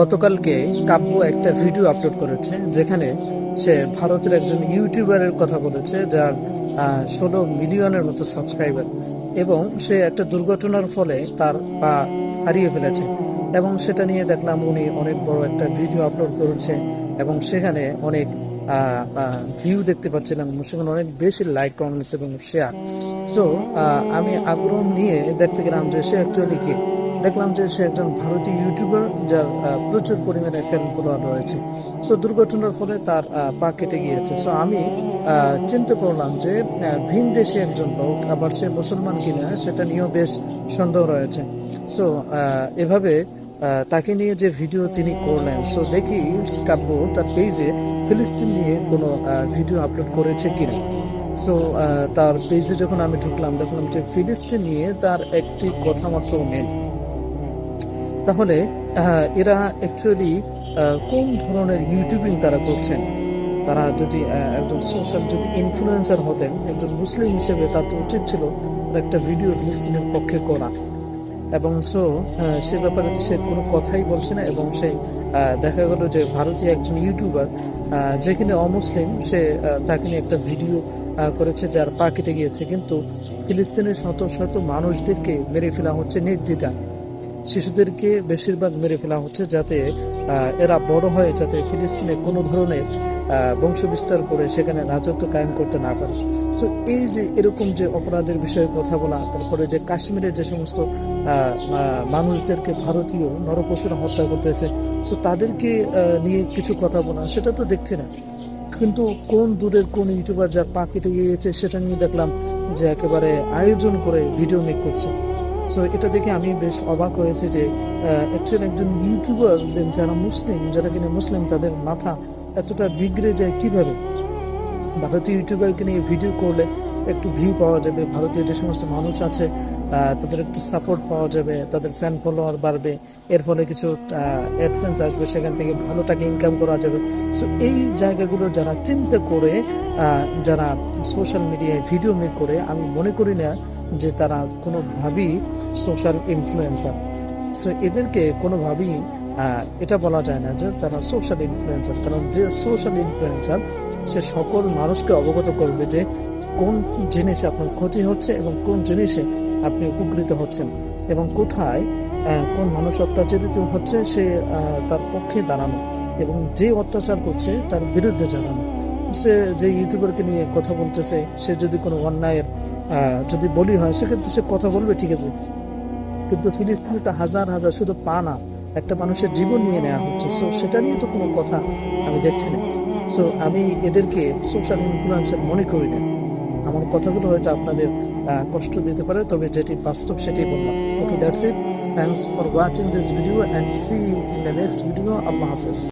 গতকালকে কাব্য একটা video upload করেছে, যেখানে সে ভারতের একজন ইউটিউবারের কথা বলেছে, যার ষোলো মিলিয়নের মতো সাবস্ক্রাইবার। এবং সে একটা দুর্ঘটনার ফলে তার পা হারিয়ে ফেলেছে। এবং সেটা নিয়ে দেখলাম উনি অনেক বড় একটা ভিডিও আপলোড করেছে, এবং সেখানে অনেক ভিউ দেখতে পাচ্ছিলাম সেখানে অনেক বেশি লাইক কমেন্টস এবং শেয়ার সো আমি আগ্রহ নিয়ে দেখতে গেলাম যে সে অ্যাকচুয়ালি কি দেখলাম যে সে একজন ভারতীয় ইউটিউবার যার প্রচুর পরিমাণে ফ্যান ফলোয়ার রয়েছে। সো দুর্ঘটনার ফলে তার পা কেটে গিয়েছে। সো আমি চিন্তা করলাম যে ভিন দেশে একজন লোক আবার সে মুসলমান কিনা সেটা নিয়েও বেশ সন্দেহ রয়েছে। সো এভাবে তাকে নিয়ে যে ভিডিও তিনি করলেন সো দেখি কাব্য তার পেজে ফিলিস্তিন নিয়ে কোনো ভিডিও আপলোড করেছে কিনা। সো তার পেজে যখন আমি ঢুকলাম, দেখলাম যে ফিলিস্তিন নিয়ে তার একটি কথা মাত্র নেই। তাহলে এরা অ্যাকচুয়ালি কোন ধরনের ইউটিউবিং তারা করছেন? তারা যদি একজন সোশ্যাল যদি ইনফ্লুয়েন্সার হতেন, একজন মুসলিম হিসেবে তার তো উচিত ছিল একটা ভিডিও ফিলিস্তিনের পক্ষে করা। এবং সো সে ব্যাপারে সে কোনো কথাই বলছে না এবং সে দেখা গেল যে ভারতীয় একজন ইউটিউবার যেখানে অমুসলিম, সে তাকে নিয়ে একটা ভিডিও করেছে যার পা কেটে গিয়েছে। কিন্তু ফিলিস্তিনের শত শত মানুষদেরকে মেরে ফেলা হচ্ছে নির্দ্বিধায়। শিশুদেরকে বেশিরভাগ মেরে ফেলা হচ্ছে যাতে এরা বড় হয় যাতে ফিলিস্তিনে কোনো ধরনের বংশ বিস্তার করে সেখানে রাজত্ব কায়েম করতে না পারে। সো এই যে এরকম যে অপরাধের বিষয়ে কথা বলা, তারপরে যে কাশ্মীরের যে সমস্ত মানুষদেরকে ভারতীয় নরপশুরা হত্যা করতেছে সো তাদেরকে নিয়ে কিছু কথা বলা, সেটা তো দেখছি না। কিন্তু কোন দূরের কোন ইউটিউবার যার পা কেটে গিয়েছে সেটা নিয়ে দেখলাম যে একেবারে আয়োজন করে ভিডিও মেক করছে। সো এটা দেখে আমি বেশ অবাক হয়েছে যে অ্যাকচুয়ালি একজন ইউটিউবার যারা মুসলিম, যারা কিনা মুসলিম, তাদের মাথা এতটা বিগড়ে যায় কীভাবে? ভারতীয় ইউটিউবারকে নিয়ে ভিডিও করলে একটু ভিউ পাওয়া যাবে, ভারতীয় যে সমস্ত মানুষ আছে তাদের একটু সাপোর্ট পাওয়া যাবে, তাদের ফ্যান ফলোয়ার বাড়বে, এর ফলে কিছু অ্যাডসেন্স আসবে, সেখান থেকে ভালো টাকা ইনকাম করা যাবে। সো এই জায়গাগুলো যারা চিন্তা করে যারা সোশ্যাল মিডিয়ায় ভিডিও মেক করে, আমি মনে করি না যে তারা কোনোভাবেই সোশ্যাল ইনফ্লুয়েন্সার সো এদেরকে কোনোভাবেই এটা বলা যায় না যে তারা সোশ্যাল ইনফ্লুয়েন্সার কারণ যে সোশ্যাল ইনফ্লুয়েন্সার সে সকল মানুষকে অবগত করবে যে কোন জিনিসে আপনার ক্ষতি হচ্ছে এবং কোন জিনিসে আপনি উপকৃত হচ্ছেন এবং কোথায় কোন মানুষ অত্যাচারিত হচ্ছে সে তার পক্ষে দাঁড়ানো এবং যে অত্যাচার করছে তার বিরুদ্ধে জানানো। সে যে ইউটিউবারকে নিয়ে কথা বলতেছে, সে যদি কোনো অন্যায়ের যদি বলি হয়, সেক্ষেত্রে সে কথা বলবে, ঠিক আছে। কিন্তু ফিলিস্তিনে তো হাজার হাজার শুধু পা না, একটা মানুষের জীবন নিয়ে নেওয়া হচ্ছে। সো সেটা নিয়ে তো কোনো কথা আমি দেখছি না। সো আমি এদেরকে সোশ্যাল ইনফ্লুয়েন্সার মনে করি না। আমার কথাগুলো হয়তো আপনাদের কষ্ট দিতে পারে, তবে যেটি বাস্তব সেটি বললাম। Okay that's it thanks for watching this video and see you in the next video আল্লাহ হাফেজ।